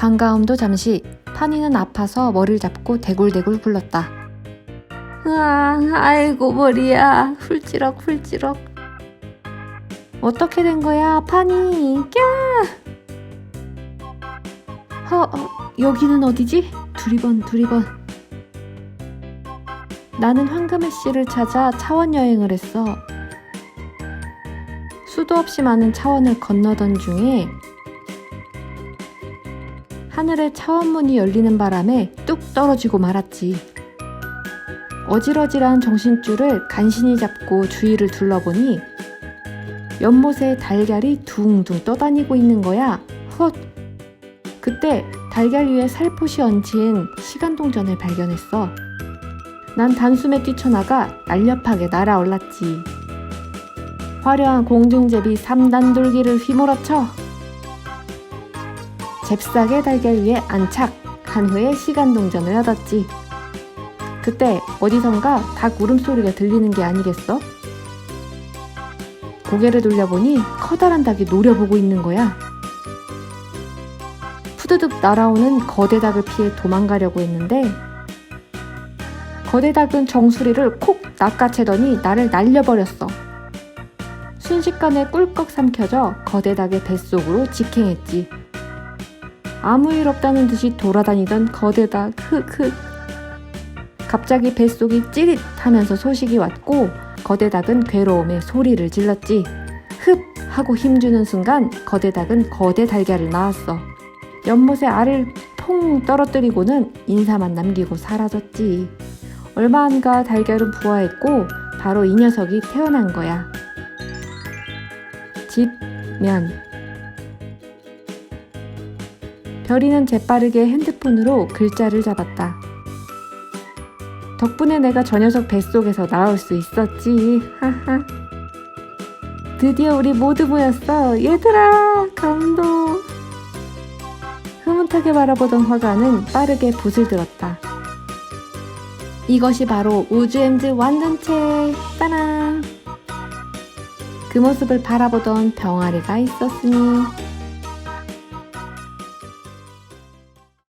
반가움도 잠시 파니는 아파서 머리를 잡고 대굴대굴 굴렀다. 으아, 아이고 머리야. 훌찌럭 훌찌럭. 어떻게 된 거야, 파니? 꺄! 허, 어, 여기는 어디지? 두리번 두리번. 나는 황금의 씨를 찾아 차원 여행을 했어. 수도 없이 많은 차원을 건너던 중에 하늘에 차원문이 열리는 바람에 뚝 떨어지고 말았지. 어지러지한 정신줄을 간신히 잡고 주위를 둘러보니 연못에 달걀이 둥둥 떠다니고 있는 거야. 헛! 그때 달걀 위에 살포시 얹힌 시간동전을 발견했어. 난 단숨에 뛰쳐나가 날렵하게 날아올랐지. 화려한 공중제비 3단 돌기를 휘몰아쳐 잽싸게 달걀 위에 안착한 후에 시간 동전을 얻었지. 그때 어디선가 닭 울음소리가 들리는 게 아니겠어? 고개를 돌려보니 커다란 닭이 노려보고 있는 거야. 푸드득 날아오는 거대 닭을 피해 도망가려고 했는데 거대 닭은 정수리를 콕 낚아채더니 나를 날려버렸어. 순식간에 꿀꺽 삼켜져 거대 닭의 뱃속으로 직행했지. 아무 일 없다는 듯이 돌아다니던 거대 닭, 흑흑. 갑자기 뱃속이 찌릿 하면서 소식이 왔고 거대 닭은 괴로움에 소리를 질렀지. 흡 하고 힘주는 순간 거대 닭은 거대 달걀을 낳았어. 연못에 알을 퐁 떨어뜨리고는 인사만 남기고 사라졌지. 얼마 안가 달걀은 부화했고 바로 이 녀석이 태어난 거야. 집면 별이는 재빠르게 핸드폰으로 글자를 잡았다. 덕분에 내가 저 녀석 뱃속에서 나올 수 있었지. 하하. 드디어 우리 모두 모였어. 얘들아, 감동. 흐뭇하게 바라보던 화가는 빠르게 붓을 들었다. 이것이 바로 우주엠즈 완전체. 따란. 그 모습을 바라보던 병아리가 있었으니